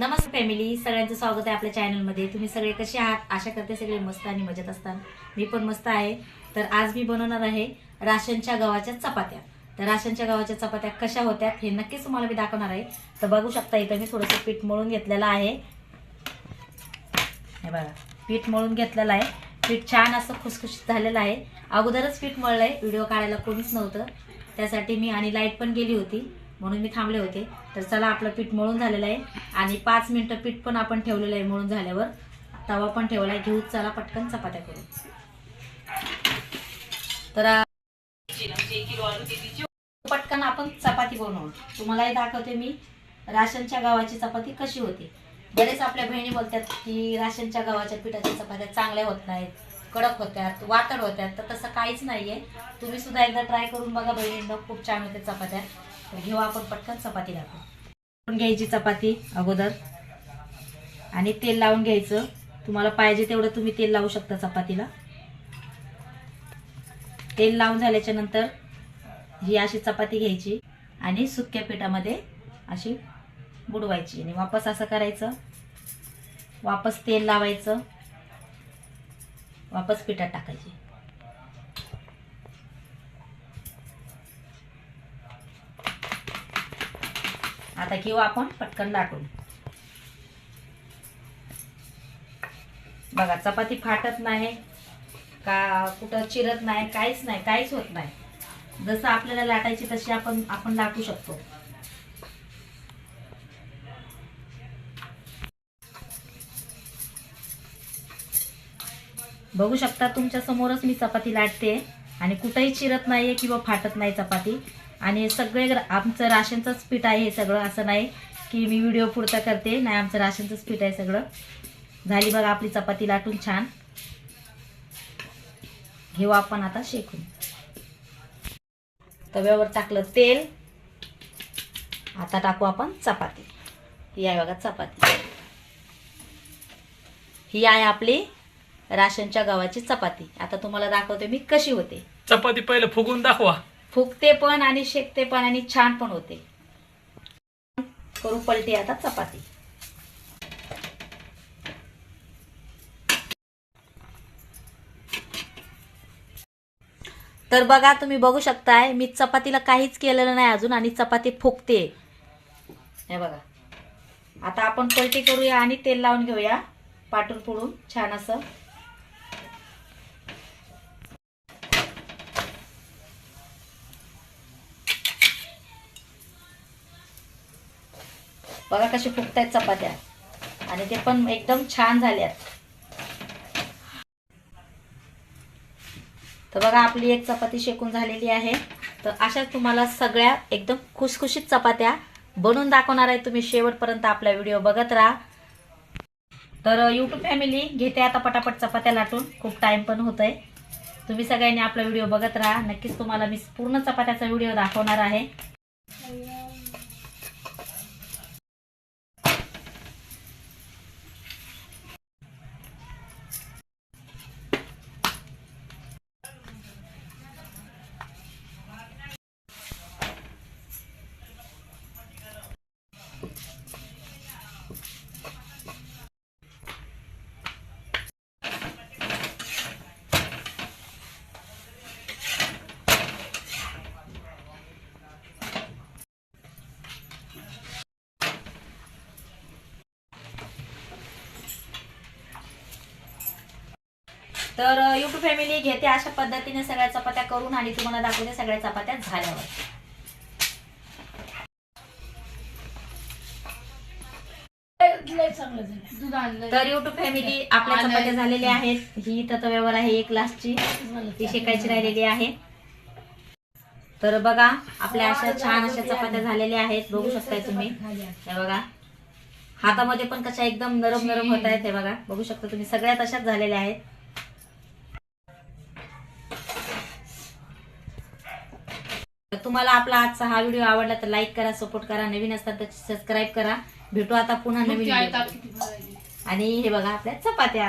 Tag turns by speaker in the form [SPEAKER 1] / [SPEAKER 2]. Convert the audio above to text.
[SPEAKER 1] नमस्ते family सगळ्यांचं स्वागत आहे आपल्या चॅनलमध्ये तुम्ही सगळे कसे आहात? आशा करते सगळे मस्त आणि मजेत असतात. मी पण मस्त आहे. तर आज मी बनवणार आहे राशनच्या गव्हाच्या चपात्या. तर राशनच्या गव्हाच्या चपात्या कशा होत्या हे नक्कीच तुम्हाला मी दाखवणार आहे. तर बघू शकता इथं मी थोडंसं पीठ मळून घेतलेलं आहे. हे बघा पीठ मळून घेतलेलं आहे. पीठ छान असं खुसखुशीत झालेलं आहे. अगोदरच पीठ मळलं आहे व्हिडिओ काढायला कोणीच नव्हतं. त्यासाठी मी आणि लाइट पण गेली होती. म्हणून मी थांबले होते. तर चला आपलं पीठ मळून झालेलं आहे. आणि पाच मिनटं पीठ पण आपण ठेवलेलं आहे मळून झाल्यावर. तवा पण ठेवला आहे घेऊ चला पटकन चपात्या करू. तर पटकन आपण चपाती बनवू. तुम्हालाही दाखवते मी. राशनच्या गावाची चपाती कशी होते. बरेच आपल्या बहिणी बोलतात की राशनच्या गावाच्या पिठाच्या चपात्या चांगल्या होत नाहीत कडक होत्यात वातड होत्यात. तर तसं काहीच नाहीये. तुम्ही सुद्धा एकदा ट्राय करून बघा बहिणींना. खूप छान होते चपात्या. तर घेऊ आपण पटकन चपाती लावू घ्यायची चपाती अगोदर. आणि तेल लावून घ्यायचं. तुम्हाला पाहिजे तेवढं तुम्ही तेल लावू शकता चपातीला. तेल लावून झाल्याच्यानंतर ही अशी चपाती घ्यायची आणि सुक्या पिठामध्ये अशी बुडवायची. आणि वापस असं करायचं. वापस तेल लावायचं. वापस पिठात टाकायची. आता घेऊ आपण पटकन लाटून. बघा चपाती फाटत नाही का कुठं चिरत नाही काहीच नाही काहीच होत नाही. जसं आपल्याला लाटायची तशी आपण आपण लाटू शकतो. बघू शकता तुमच्या समोरच मी चपाती लाटते. आणि कुठंही चिरत नाहीये किंवा फाटत नाही चपाती. आणि सगळे आमचं राशनचंच पीठ आहे हे सगळं असं नाही की मी व्हिडिओ पुरता करते. नाही आमचं राशनचंच पीठ आहे सगळं. झाली बघा आपली चपाती लाटून छान. घेऊ आपण आता शेकून. तव्यावर टाकलं तेल. आता टाकू आपण चपाती. ही आहे बघा चपाती. ही आहे आपली राशनच्या गव्हाची चपाती. आता तुम्हाला दाखवते मी कशी होते.
[SPEAKER 2] चपाती पहिले फुगून दाखवा.
[SPEAKER 1] फुगते पण आणि शेकते पण आणि छान पण होते. करू पलटी आता चपाती. तर बघा तुम्ही बघू शकताय मी चपातीला काहीच केलेलं नाही अजून आणि चपाती फुगते. हे बघा. आता आपण पलटी करूया आणि तेल लावून घेऊया पाटून पुडून छान असं. बघा कशी फुगतायत चपात्या. आणि ते पण एकदम छान झाल्यात. तर बघा आपली एक चपाती शेकून झालेली आहे. तर अशा तुम्हाला सगळ्या एकदम खुसखुशीत चपात्या बनवून दाखवणार आहे तुम्ही. शेवटपर्यंत आपला व्हिडिओ बघत राहा. तर यूट्यूब फॅमिली घेते आता पटापट चपात्या लाटून. खूप टाइम पण होत आहे तुम्ही सगळ्यांनी आपला व्हिडिओ बघत राहा. नक्कीच तुम्हाला मी पूर्ण चपात्याचा व्हिडिओ दाखवणार आहे. तर युट्यूब फॅमिली घेते अशा पद्धतीने सगळ्या चपात्या करून आणि तुम्हाला दाखवते सगळ्या चपात्या झाल्यावर. तर युट्यूब फॅमिली आपल्या चपात्या झालेल्या आहेत. ही तव्यावर आहे एक ग्लासची ती शेकायची राहिलेली आहे. तर बघा आपल्या अशा छान अशा चपात्या झालेल्या आहेत. बघू शकताय तुम्ही. हे बघा. हातामध्ये पण कशा एकदम नरम नरम होत आहेत हे बघा. बघू शकता तुम्ही सगळ्या तशाच झालेल्या आहेत. तर तुम्हाला आपला आजचा हा व्हिडिओ आवडला तर लाईक करा सपोर्ट करा. नवीन असतात तर सबस्क्राईब करा. भेटू आता पुन्हा नवीन आणि हे बघा आपल्या चपात्या.